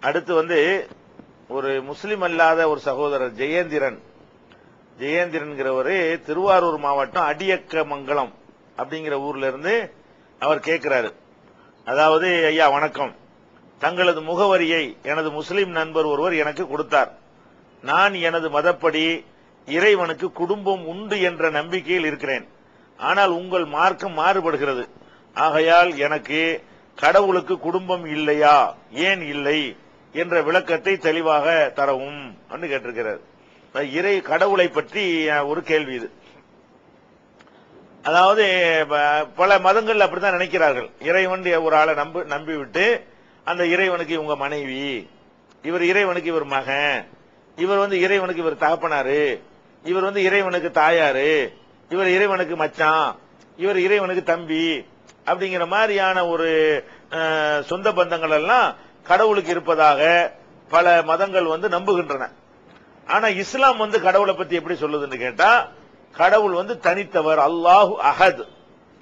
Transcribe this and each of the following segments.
அடுத்து வந்து ஒரு முஸ்லீம் அல்லாத ஒரு சகோதரர் ஜெயேந்திரன். ஜெயேந்திரன்கிறவரு திருவாரூர் மாவட்டம் அடியக்கமங்கலம் அப்படிங்கிற ஊர்ல இருந்து அவர் கேட்கிறாரு அதாவது ஐயா வணக்கம். தங்களது முகவரியை எனது முஸ்லிம் நண்பர் ஒருவர் எனக்கு கொடுத்தார். நான் எனது மதப்படி இறைவனுக்கு குடும்பம் உண்டு என்ற நம்பிக்கையில் இருக்கிறேன். ஆனால் உங்கள் மார்க்கம் மாறுபடுகிறது. ஆகையால் எனக்கு கடவுளுக்கு குடும்பம் இல்லையா? ஏன் இல்லை? என்ற விளக்கத்தை தெளிவாக தரவும் என்று கேட்டிருக்கிறார். இறை கடவுளை பற்றி ஒரு கேள்வி இது. அதாவது ப- பல மதங்கள் அப்படித்தான் நினைக்கிறார்கள். இறைவன் ஒரு ஆளை நம்பி நம்பி விட்டு அந்த இறைவனுக்கு இவங்க மனைவி இவர் இறைவனுக்கு இவர் மகன் இவர் வந்து இறைவனுக்கு இவர் தகப்பனாரு இவர் வந்து இறைவனுக்கு தாயாரு இவர் இறைவனுக்கு மச்சான் இவர் இறைவனுக்கு தம்பி அப்படிங்கிற மாதிரியான ஒரு அஹ், சொந்த பந்தங்கள் எல்லாம் கடவுளுக்கு இருப்பதாக பல மதங்கள் வந்து நம்புகின்றன. ஆனா இஸ்லாம் வந்து கடவுளை பத்தி எப்படி சொல்லுதுன்னு கேட்டா கடவுள் வந்து தனித்தவர் அல்லாஹு அகது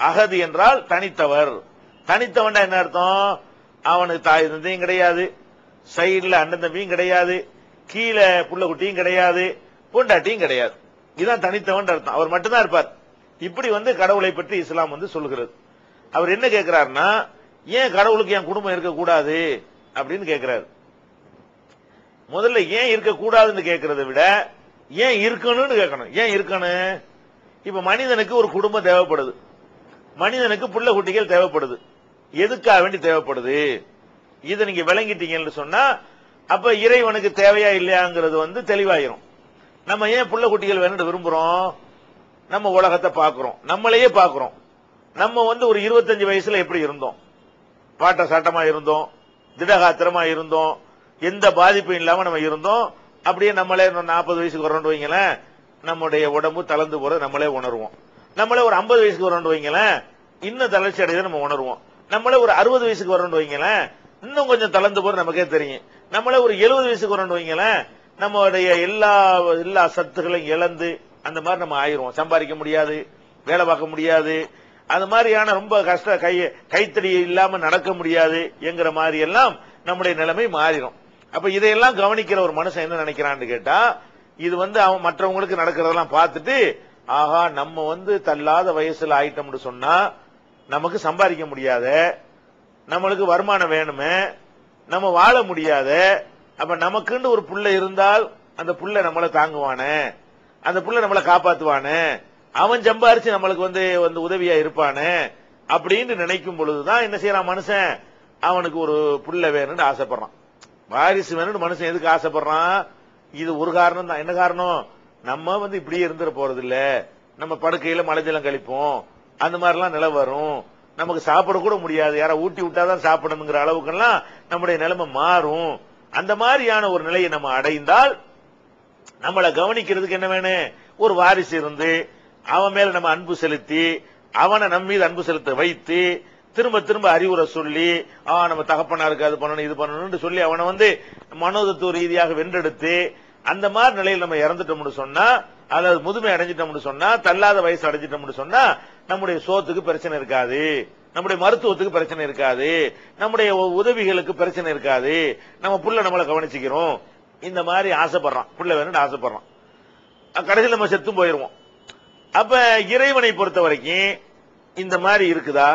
அகது என்றால் தனித்தவர். தனித்தவன் என்ன அர்த்தம்? அவனுக்கு தாய் தந்தையும் கிடையாது சைடில் அண்ணன் தம்பியும் கிடையாது கீழே புள்ளகுட்டியும் கிடையாது பொண்டாட்டியும் கிடையாது. இதுதான் தனித்தவன் அர்த்தம். அவர் மட்டும்தான் இருப்பார். இப்படி வந்து கடவுளை பற்றி இஸ்லாம் வந்து சொல்லுகிறது. அவர் என்ன கேட்கிறாருன்னா ஏன் கடவுளுக்கு என் குடும்பம் இருக்கக்கூடாது? அப்படின்னு கேட்கிறாரு முதல்ல ஏன் இருக்க கூடாதுன்னு கேட்கறத விட ஏன் இருக்கணும்னு கேட்கணும் ஏன் இருக்கணும்? இப்ப மனிதனுக்கு ஒரு குடும்பம் தேவைப்படுது. மனிதனுக்கு புள்ள குட்டிகள் தேவைப்படுது. எதுக்காக வேண்டி தேவைப்படுது? இதை நீங்க விளங்கிட்டீங்கன்னு சொன்னா அப்ப இறைவனுக்கு தேவையா இல்லையாங்கிறது வந்து தெளிவாயிரும். நம்ம ஏன் புள்ள குட்டிகள் வேணும்னு விரும்புறோம்? நம்ம உலகத்தை பார்க்கிறோம். நம்மளையே பார்க்கிறோம். நம்ம வந்து ஒரு இருபத்தஞ்சு வயசுல எப்படி இருந்தோம்? பாட்ட சாட்டமா இருந்தோம். திடகாத்திரமா இருந்தோம். எந்த பாதிப்பும் இல்லாம நம்ம இருந்தோம். அப்படியே நம்மளே நாற்பது வயசுக்கு வரோம்னு வைங்களேன் நம்முடைய உடம்பு தளர்ந்து போறது நம்மளே உணர்வோம். நம்மளே ஒரு ஐம்பது வயசுக்கு வரோம்னு வைங்களேன் இன்னும் தளர்ச்சி அடையதை நம்ம உணர்வோம். நம்மளே ஒரு அறுபது வயசுக்கு வரோம்னு வைங்களேன் இன்னும் கொஞ்சம் தளர்ந்து போற நமக்கே தெரியும். நம்மளே ஒரு எழுபது வயசுக்கு வரோம்னு வைங்களேன் நம்மளுடைய எல்லா எல்லா சத்துக்களையும் இழந்து அந்த மாதிரி நம்ம ஆயிடுவோம். சம்பாதிக்க முடியாது வேலை பார்க்க முடியாது அது மாதிரியான ரொம்ப கஷ்ட கை கைத்தடி இல்லாம நடக்க முடியாது என்கிற மாதிரி எல்லாம் நம்முடைய நிலைமை மாறிடும். அப்ப இதையெல்லாம் கவனிக்கிற ஒரு மனுஷன் என்ன நினைக்கிறான்னு கேட்டா இது வந்து அவன் மற்றவங்களுக்கு நடக்கிறதெல்லாம் பார்த்துட்டு ஆஹா நம்ம வந்து தள்ளாத வயசுல ஆயிட்டோம்னு சொன்னா நமக்கு சம்பாதிக்க முடியாத நம்மளுக்கு வருமானம் வேணுமே நம்ம வாழ முடியாத அப்ப நமக்குன்னு ஒரு புள்ள இருந்தால் அந்த புள்ள நம்மளை தாங்குவானே அந்த புள்ள நம்மளை காப்பாத்துவானே அவன் சம்பாரிச்சு நம்மளுக்கு வந்து வந்து உதவியா இருப்பானே அப்படின்னு நினைக்கும் பொழுதுதான் என்ன செய்யறான் மனுஷன்? அவனுக்கு ஒரு புள்ள வேணும்னு ஆசைப்படுறான். வாரிசு வேணும்னு மனுஷன் எதுக்கு ஆசைப்படுறான்? இது ஒரு காரணம் தான். என்ன காரணம்? நம்ம வந்து இப்படியே இருந்துட போறது இல்ல நம்ம படுக்கையில மலைஜலம் கழிப்போம். அந்த மாதிரிலாம் நிலை வரும். நமக்கு சாப்பிட கூட முடியாது. யாரா ஊட்டி விட்டாதான் சாப்பிடணுங்கிற அளவுக்கெல்லாம் நம்முடைய நிலைமை மாறும். அந்த மாதிரியான ஒரு நிலையை நம்ம அடைந்தால் நம்மளை கவனிக்கிறதுக்கு என்ன வேணும்? ஒரு வாரிசு இருந்து அவன் மேல நம்ம அன்பு செலுத்தி அவனை நம்ம மீது அன்பு செலுத்த வைத்து திரும்ப திரும்ப அறிவுரை சொல்லி ஆ நம்ம தகப்பனாருக்கு அது பண்ணணும் இது பண்ணணும்னு சொல்லி அவனை வந்து மனோதத்துவ ரீதியாக வென்றெடுத்து அந்த மாதிரி நிலையில் நம்ம இறந்துட்டோம்னு சொன்னா அதாவது முதுமை அடைஞ்சிட்டோம்னு சொன்னா தள்ளாத வயசு அடைஞ்சிட்டோம்னு சொன்னா நம்முடைய சோத்துக்கு பிரச்சனை இருக்காது. நம்முடைய மருத்துவத்துக்கு பிரச்சனை இருக்காது. நம்முடைய உதவிகளுக்கு பிரச்சனை இருக்காது. நம்ம புள்ள நம்மளை கவனிச்சுக்கிறோம். இந்த மாதிரி ஆசைப்படுறான். புள்ள வேணும்னு ஆசைப்படுறான். கடைசியில் நம்ம செத்தும் போயிருவோம். அப்ப இறைவனை பொறுத்த வரைக்கும் இந்த மாதிரி இருக்குதா?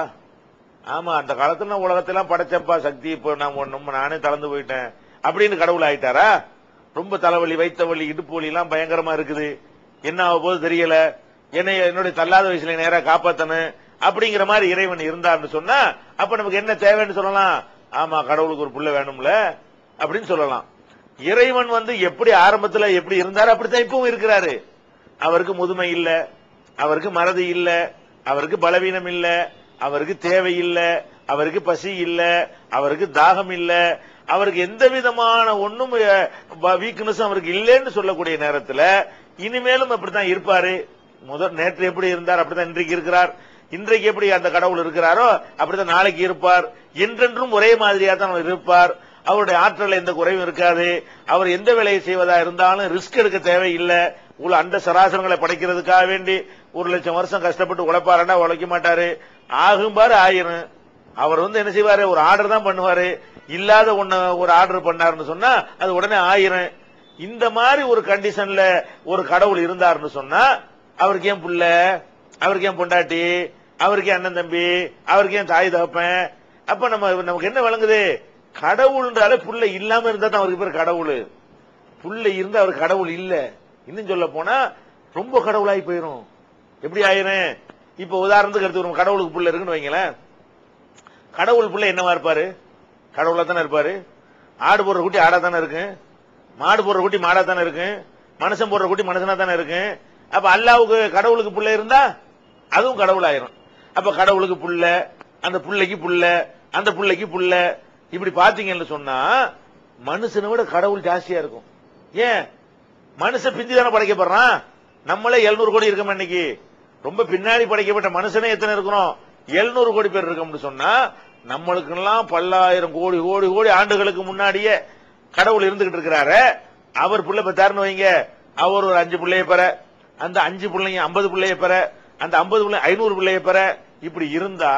ஆமா அந்த காலத்துல நான் உலகத்தெல்லாம் படைச்சப்பா சக்தி இப்போ நான் ஒண்ணும் நானே தளர்ந்து போயிட்டேன். அப்படின்னு கடவுள் ஆயிட்டாரா? ரொம்ப தலைவலி வைத்த வலி இடுப்பு வலி எல்லாம் பயங்கரமா இருக்குது. என்ன ஆக போது தெரியல. என்னை என்னுடைய தள்ளாத வயசுல நேரா காப்பாத்தனு அப்படிங்கிற மாதிரி இறைவன் இருந்தார்னு சொன்னா அப்ப நமக்கு என்ன தேவைன்னு சொல்லலாம். ஆமா கடவுளுக்கு ஒரு புள்ள வேணும்ல அப்படின்னு சொல்லலாம். இறைவன் வந்து எப்படி ஆரம்பத்துல எப்படி இருந்தாரு அப்படித்தான் இப்பவும் இருக்கிறாரு. அவருக்கு முதுமை இல்லை. அவருக்கு மறதி இல்ல அவருக்கு பலவீனம் இல்ல அவருக்கு தேவை இல்ல அவருக்கு பசி இல்ல அவருக்கு தாகம் இல்ல அவருக்கு எந்த விதமான ஒண்ணும் வீக்னஸும் அவருக்கு இல்லைன்னு சொல்லக்கூடிய நேரத்தில் இனிமேலும் அப்படித்தான் இருப்பாரு. முதல் நேற்று எப்படி இருந்தார் அப்படித்தான் இன்றைக்கு இருக்கிறார். இன்றைக்கு எப்படி அந்த கடவுள் இருக்கிறாரோ அப்படித்தான் நாளைக்கு இருப்பார். என்றென்றும் ஒரே மாதிரியா தான் அவர் இருப்பார். அவருடைய ஆற்றல் எந்த குறைவும் இருக்காது. அவர் எந்த வேலையை செய்வதா இருந்தாலும் ரிஸ்க் எடுக்க தேவையில்லை. உள்ள அந்த சராசரங்களை படைக்கிறதுக்காக வேண்டி ஒரு லட்சம் வருஷம் கஷ்டப்பட்டு உழைப்பாருன்னா உழைக்க மாட்டாரு. ஆகும்பாரு ஆயிரும். அவர் வந்து என்ன செய்வாரு? ஒரு ஆர்டர் தான் பண்ணுவாரு. இல்லாத ஒன்ன ஒரு ஆர்டர் பண்ணாருன்னு சொன்னா அது உடனே ஆயிரும். இந்த மாதிரி ஒரு கண்டிஷன்ல ஒரு கடவுள் இருந்தாருன்னு சொன்னா அவருக்கு ஏன் புள்ள? அவருக்கு ஏன் பொண்டாட்டி? அவருக்கு ஏன் அண்ணன் தம்பி? அவருக்கு ஏன் தாய் தகப்பன்? அப்ப நம்ம நமக்கு என்ன விளங்குது? கடவுள்ன்றாலே புள்ள இல்லாம இருந்தா தான் அவருக்கு பேர் கடவுள். புள்ள இருந்து அவர் கடவுள் இல்ல. இன்னும் சொல்ல போனா ரொம்ப கடவுளாகி போயிரும். எப்படி ஆயிரும்? இப்ப உதாரணத்துக்கு எடுத்துக்கிறோம் கடவுளுக்கு பிள்ளை இருக்குன்னு வைங்களேன். கடவுள் பிள்ளை என்னவா இருப்பாரு? கடவுளா தானே இருப்பாரு? ஆடு போடுற குட்டி ஆடா தானே இருக்கு? மாடு போடுற குட்டி மாடா தானே இருக்கு? மனுஷன் போடுற குட்டி மனுஷனா தானே இருக்கு? அப்ப அல்லாவுக்கு கடவுளுக்கு பிள்ளை இருந்தா அதுவும் கடவுள் ஆயிரும் அப்ப கடவுளுக்கு புள்ள அந்த புள்ளைக்கு புள்ள அந்த புள்ளைக்கு புள்ள. இப்படி பாத்தீங்கன்னு சொன்னா மனுஷனை விட கடவுள் ஜாஸ்தியா இருக்கும். ஏன்? மனுஷன் பிந்தி தானே படைக்கப்படுறான்? நம்மளே எழுநூறு கோடி இருக்கோம் இன்னைக்கு? ரொம்ப பின்னாடி படைக்கப்பட்ட மனுஷனே எத்தனை இருக்கிறோம்? எழுநூறு கோடி பேர் இருக்கோம்னு சொன்னா நம்மளுக்கெல்லாம் பல்லாயிரம் கோடி கோடி கோடி ஆண்டுகளுக்கு முன்னாடியே கடவுள் இருந்துகிட்டு இருக்கிறாரு. அவர் பிள்ளை பெத்தாருன்னு வைங்க? அவர் ஒரு அஞ்சு பிள்ளைய பெற அந்த அஞ்சு பிள்ளைங்க ஐம்பது பிள்ளைய பெற அந்த ஐம்பது பிள்ளை ஐநூறு பிள்ளைய பெற. இப்படி இருந்தா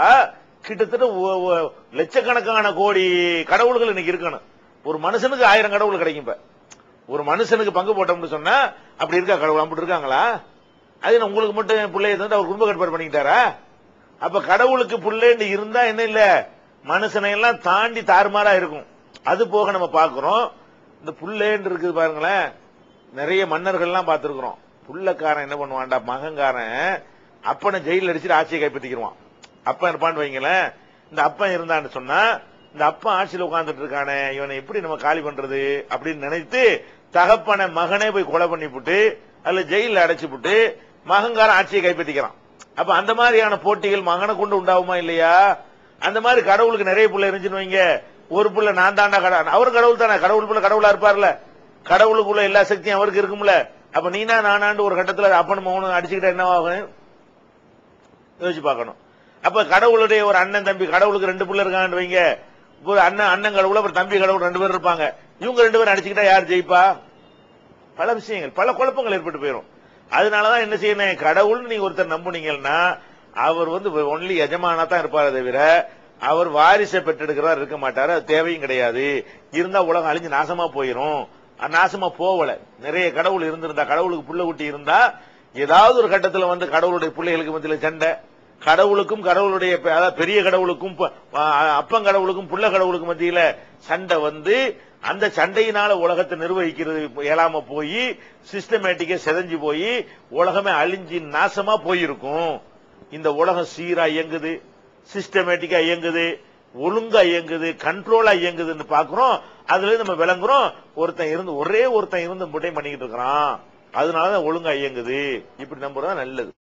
கிட்டத்தட்ட லட்சக்கணக்கான கோடி கடவுள்கள் இன்னைக்கு இருக்கணும். ஒரு மனுஷனுக்கு ஆயிரம் கடவுள் கிடைக்கும் ஒரு மனுஷனுக்கு பங்கு போட்டோம்னு சொன்னா அப்படி இருக்கா கடவுள்? அப்படி இருக்காங்களா? அது என்ன உங்களுக்கு மட்டும் பிள்ளைய தந்து அவர் குடும்ப கட்டுப்பாடு பண்ணிக்கிட்டாரா? அப்ப கடவுளுக்கு பிள்ளைன்னு இருந்தா என்ன இல்ல? மனுஷனை எல்லாம் தாண்டி தாறுமாறா இருக்கும். அது போக நம்ம பாக்குறோம் இந்த புள்ளேன்னு இருக்குது பாருங்களேன். நிறைய மன்னர்கள்லாம் பார்த்துருக்குறோம். புள்ளக்காரன் என்ன பண்ணுவான்டா? மகன்காரன். அப்பனை ஜெயில அடிச்சுட்டு ஆட்சியை கைப்பற்றிக்கிடுவான் அப்பன் இருப்பான்னு வைங்களேன்? இந்த அப்பன் இருந்தான்னு சொன்னா இந்த அப்பன் ஆட்சியில் உட்காந்துட்டு இருக்கானே இவனை எப்படி நம்ம காலி பண்றது அப்படின்னு நினைத்து தகப்பனை மகனே போய் கொலை பண்ணி போட்டு அதுல ஜெயில அடைச்சு போட்டு மகங்காரன் ஆட்சியை கைப்பற்றிக்கிறான். அப்ப அந்த மாதிரியான போட்டிகள் மகனை கொண்டு உண்டாகுமா இல்லையா? அந்த மாதிரி கடவுளுக்கு நிறைய பிள்ளை இருந்துச்சுன்னு வைங்க. ஒரு பிள்ளை நான் தாண்டா கடவுள். அவர் கடவுள் தானே. கடவுள் புள்ள கடவுளா இருப்பார்ல. கடவுளுக்குள்ள எல்லா சக்தியும் அவருக்கு இருக்கும்ல. அப்ப நீனா நானாண்டு ஒரு கட்டத்தில் அப்பன் மகனும் அடிச்சுக்கிட்டா என்ன ஆகும் யோசிச்சு பார்க்கணும். அப்ப கடவுளுடைய ஒரு அண்ணன் தம்பி கடவுளுக்கு ரெண்டு பிள்ளை இருக்கான்னு வைங்க. ஒரு அண்ணன் அண்ணன் கடவுள் அப்புறம் தம்பி கடவுள் ரெண்டு பேர் இருப்பாங்க. இவங்க ரெண்டு பேரும் அடிச்சுக்கிட்டா யார் ஜெயிப்பா? பல விஷயங்கள் பல குழப்பங்கள் ஏற்பட்டு போயிடும் அதனாலதான் என்ன செய்யணும்? கடவுள்னு நீங்க ஒருத்தர் நம்புனீங்கன்னா அவர் வந்து ஒன்லி எஜமானா தான் இருப்பாரே தவிர அவர் வாரிசை பெற்றெடுக்கிறவர் இருக்க மாட்டாரு. அது தேவையும் கிடையாது. இருந்தா உலகம் அழிஞ்சு நாசமா போயிரும். நாசமா போகல நிறைய கடவுள் இருந்திருந்தா கடவுளுக்கு புள்ள குட்டி இருந்தா ஏதாவது ஒரு கட்டத்துல வந்து கடவுளுடைய பிள்ளைகளுக்கு மத்தியில சண்டை. கடவுளுக்கும் கடவுளுடைய அதாவது பெரிய கடவுளுக்கும் அப்பங்கடவுளுக்கும் கடவுளுக்கும் புள்ள கடவுளுக்கும் மத்தியில சண்டை வந்து அந்த சண்டையினால உலகத்தை நிர்வகிக்கிறது இயலாம போய் சிஸ்டமேட்டிக்கா செதஞ்சு போய் உலகமே அழிஞ்சு நாசமா போயிருக்கும். இந்த உலகம் சீரா இயங்குது சிஸ்டமேட்டிக்கா இயங்குது ஒழுங்கா இயங்குது கண்ட்ரோலா இயங்குதுன்னு பாக்குறோம் அதுல நம்ம விளங்குறோம் ஒருத்தன் இருந்து ஒரே ஒருத்தன் இருந்து முட்டை பண்ணிக்கிட்டு இருக்கிறான். அதனாலதான் ஒழுங்கா இயங்குது. இப்படி நம்புறதா நல்லது.